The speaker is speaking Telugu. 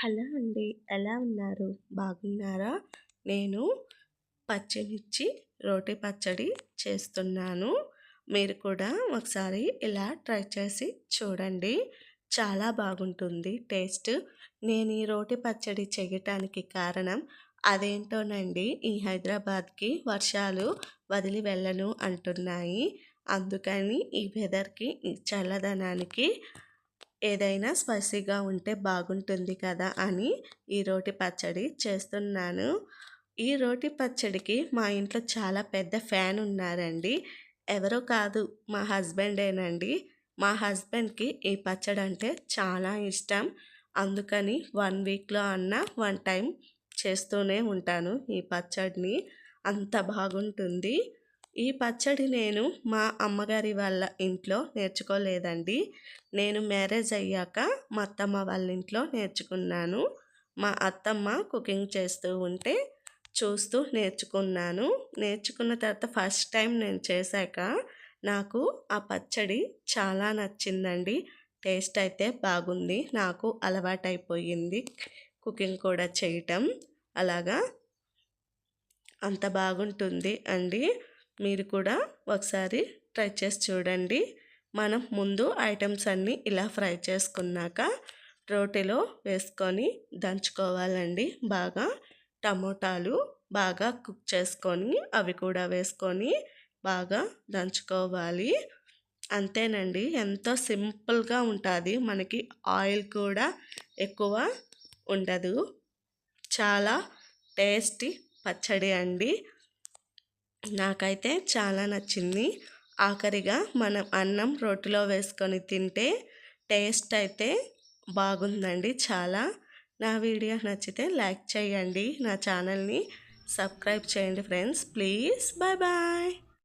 హలో అండి. ఎలా ఉన్నారు? బాగున్నారా? నేను పచ్చిమిర్చి రోటి పచ్చడి చేస్తున్నాను. మీరు కూడా ఒకసారి ఇలా ట్రై చేసి చూడండి. చాలా బాగుంటుంది. టేస్ట్ నేను ఈ రోటి పచ్చడి చేయటానికి కారణం అదేంటోనండి. ఈ హైదరాబాద్కి వర్షాలు వదిలి వెళ్ళను అంటున్నాయి. అందుకని ఈ వెదర్కి ఈ చల్లదనానికి ఏదైనా స్పైసీగా ఉంటే బాగుంటుంది కదా అని ఈ రోటి పచ్చడి చేస్తున్నాను. ఈ రోటి పచ్చడికి మా ఇంట్లో చాలా పెద్ద ఫ్యాన్ ఉన్నారండి. ఎవరో కాదు మా హస్బెండేనండి. మా హస్బెండ్కి ఈ పచ్చడి అంటే చాలా ఇష్టం. అందుకని వన్ వీక్లో అన్న వన్ టైం చేస్తూనే ఉంటాను ఈ పచ్చడిని. అంత బాగుంటుంది. ఈ పచ్చడి నేను మా అమ్మగారి వాళ్ళ ఇంట్లో నేర్చుకోలేదండి. నేను మ్యారేజ్ అయ్యాక మా అత్తమ్మ వాళ్ళ ఇంట్లో నేర్చుకున్నాను. మా అత్తమ్మ కుకింగ్ చేస్తూ ఉంటే చూస్తూ నేర్చుకున్నాను. నేర్చుకున్న తర్వాత ఫస్ట్ టైం నేను చేశాక నాకు ఆ పచ్చడి చాలా నచ్చిందండి. టేస్ట్ అయితే బాగుంది. నాకు అలవాటైపోయింది కుకింగ్ కూడా చేయటం. అలాగా అంత బాగుంటుంది అండి. మీరు కూడా ఒకసారి ట్రై చేసి చూడండి. మనం ముందు ఐటమ్స్ అన్నీ ఇలా ఫ్రై చేసుకున్నాక రోటిలో వేసుకొని దంచుకోవాలండి. బాగా టమోటాలు బాగా కుక్ చేసుకొని అవి కూడా వేసుకొని బాగా దంచుకోవాలి. అంతేనండి. ఎంతో సింపుల్గా ఉంటుంది. మనకి ఆయిల్ కూడా ఎక్కువ ఉండదు. చాలా టేస్టీ పచ్చడి అండి. నాకైతే చాలా నచ్చింది. ఆఖరిగా మనం అన్నం రొట్టెలో వేసుకొని తింటే టేస్ట్ అయితే బాగుందండి చాలా. నా వీడియో నచ్చితే లైక్ చేయండి. నా ఛానల్ని సబ్స్క్రైబ్ చేయండి ఫ్రెండ్స్. ప్లీజ్. Bye bye.